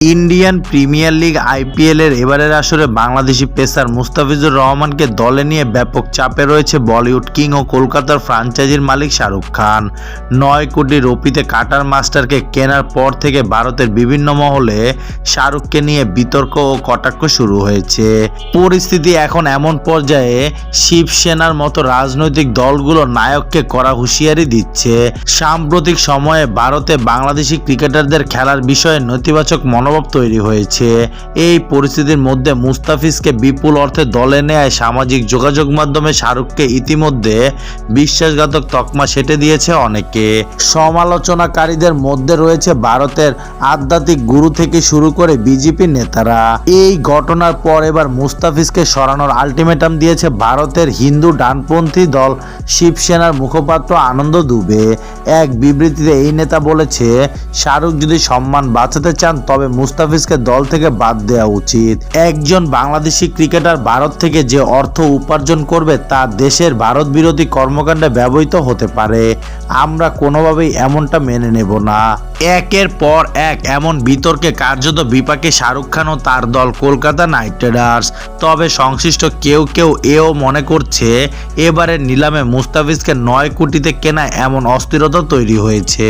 Indian premier league IPL এর এবারের আসরে বাংলাদেশি পেসার মুস্তাফিজুর রহমানকে দলে নিয়ে ব্যাপক চাপে রয়েছে বলিউড কিং ও কলকাতার ফ্রাঞ্চাইজির মালিক শাহরুখ খান। নয় কোটি রুপিতে কাটার মাস্টারকে কেনার পর থেকে ভারতের বিভিন্ন মহলে শাহরুখকে নিয়ে বিতর্ক ও কটাক্ষ শুরু হয়েছে। পরিস্থিতি এখন এমন পর্যায়ে শিবসেনার মতো রাজনৈতিক দলগুলো নায়ককে করা হুঁশিয়ারি দিচ্ছে। সাম্প্রতিক সময়ে ভারতে বাংলাদেশি ক্রিকেটারদের খেলার বিষয়ে নেতিবাচক মনোভাব তৈরি হয়েছে। এই পরিস্থিতির মধ্যে মুস্তাফিজকে বিপুল অর্থে দলে নেয় সামাজিক যোগাযোগ মাধ্যমে শাহরুখকে ইতিমধ্যে বিশ্বাসঘাতক তকমা সেটে দিয়েছে অনেকে। সমালোচনাকারীদের মধ্যে রয়েছে ভারতের আধ্যাত্মিক গুরু থেকে শুরু করে বিজেপি নেতারা। এই ঘটনার পর এবার মুস্তাফিজকে সরানোর আলটিমেটাম দিয়েছে ভারতের হিন্দু ডানপন্থী দল শিবসেনার মুখপাত্র আনন্দ দুবে। এক বিবৃতিতে এই নেতা বলেছে, শাহরুখ যদি সম্মান বাঁচাতে চান, তবে মুস্তাফিজকে দল থেকে বাদ দেওয়া উচিত। একজন বাংলাদেশি ক্রিকেটার ভারত থেকে যে অর্থ উপার্জন করবে তা দেশের ভারত বিরোধী কর্মকাণ্ডে ব্যবহৃত হতে পারে। আমরা কোনোভাবেই এমনটা মেনে নেব না। একের পর এক এমন বিতর্কে কার্যত বিপাকে শাহরুখ খান ও তার দল কলকাতা নাইট রাইডার্স। তবে সংশ্লিষ্ট কেউ কেউ এও মনে করছে, এবারের নিলামে মুস্তাফিজকে নয় কোটিতে কেনা এমন অস্থিরতা তৈরি হয়েছে।